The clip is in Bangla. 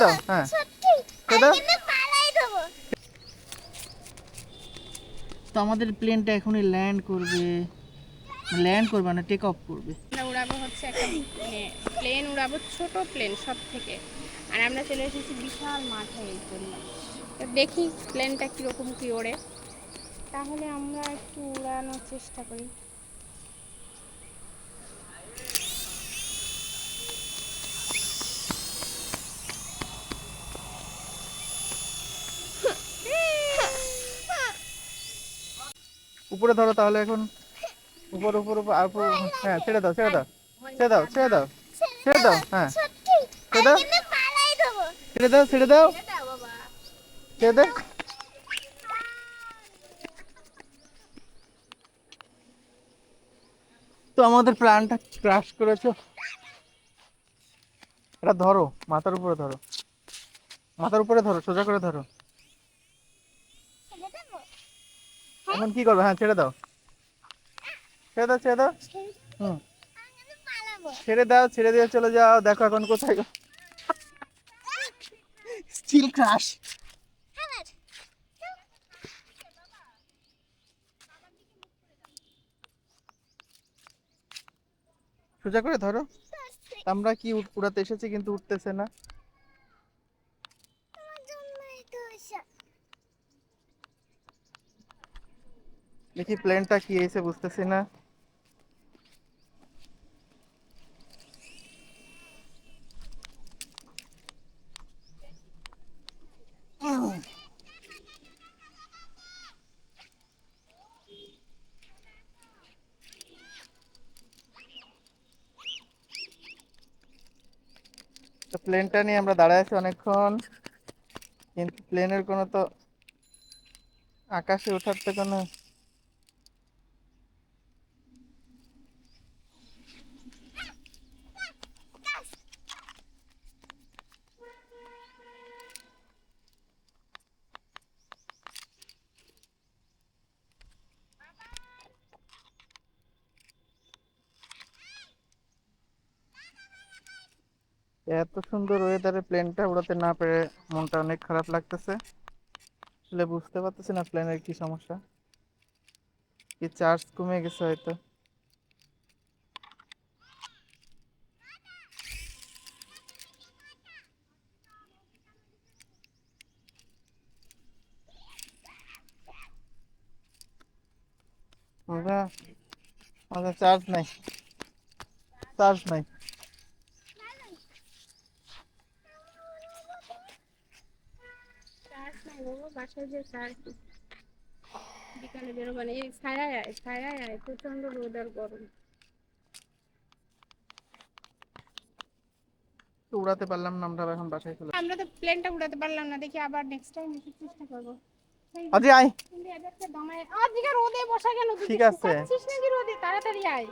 দাও হ্যাঁ। দাও। তো আমাদের প্লেনটা এখনই ল্যান্ড করবে। ল্যান্ড করবে না টেক অফ করবে। আমরা উড়াবো হচ্ছে একটা প্লেন উড়াবো ছোট প্লেন সব থেকে। আর আমরা চলে এসেছি বিশাল মাঠে এই জন্য। তো দেখি প্লেনটা কীরকম কী ওড়ে। তাহলে আমরা একটু উড়ানোর চেষ্টা করি। উপরে ধরো তাহলে এখন উপর উপর উপর হ্যাঁ ছেড়ে দাও ছেড়ে দাও ছেড়ে দাও ছেড়ে দাও ছেড়ে দাও হ্যাঁ ছেড়ে দাও ছেড়ে দাও ছেড়ে দাও ছেড়ে দাও, তো আমাদের প্ল্যানটা ক্রাশ করেছ। এটা ধরো, মাথার উপরে ধরো, মাথার উপরে ধরো, সোজা করে ধরো। এখন কি করবে? হ্যাঁ ছেড়ে দাও। ছেড়ে দাও ছেড়ে দাও। ছেড়ে হুম। ছেড়ে দাও ছেড়ে দিয়ে চলে যাও। দেখো এখন কোথায় স্টিল ক্রাশ হ্যাঁ সোজা করে ধরো। আমরা কি উড়াতে এসেছি কিন্তু উঠতেছে না। দেখি প্লেনটা কি এসে বুঝতেছি না। তো প্লেনটা নিয়ে আমরা দাঁড়ায় আছি অনেকক্ষণ। কিন্তু প্লেনের কোনো তো আকাশে ওঠার তো কোনো এত সুন্দর ওয়েদারে প্লেনটা উড়াতে না পেরে মনটা অনেক খারাপ লাগতেছে। আসলে বুঝতে পারতেছি না প্লেনের কি সমস্যা। কি চার্জ কমে গেছে হয়তো। চার্জ নাই। চার্জ নাই। চার্জ বাবা বাসায় যে চার্জ বিকালে বেরোবানি এই ছায়ায় আয় ছায়ায় আয় প্রচণ্ড রোদ আর গরম। উড়াতে পারলাম না আমরা এখন বাসায় চলে আমরা তো প্লেনটা উড়াতে পারলাম না দেখি আবার নেক্সট টাইম চেষ্টা করব। আজি আয়। ঠিক আছে। তাড়াতাড়ি আয়।